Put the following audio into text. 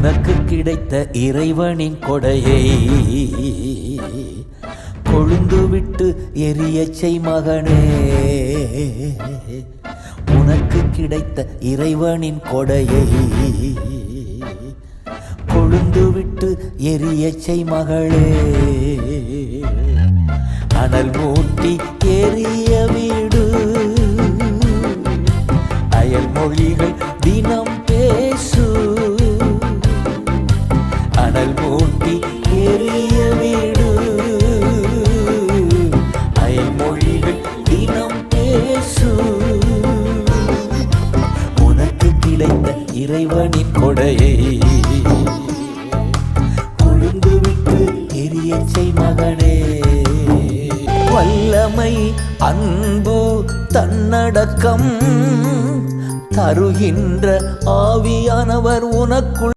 உனக்கு கிடைத்த இறைவனின் கொடையை கொழுந்துவிட்டு எரியச்சை மகனே. உனக்கு கிடைத்த இறைவனின் கொடையை கொழுந்துவிட்டு எரியச்சை மகளே. அனல் மூட்டி எரிய வீடு. அயல் மொழிகள் தினம் அனல் எரிய வீடு. மொழிகள் தினம் பேசு. உனக்கு கிடைத்த இறைவனின் கொடையை கொழுந்துவிட்டு செய் மகனே. வல்லமை அன்பு தன்னடக்கம் தருகின்ற ஆவியானவர் உனக்குள்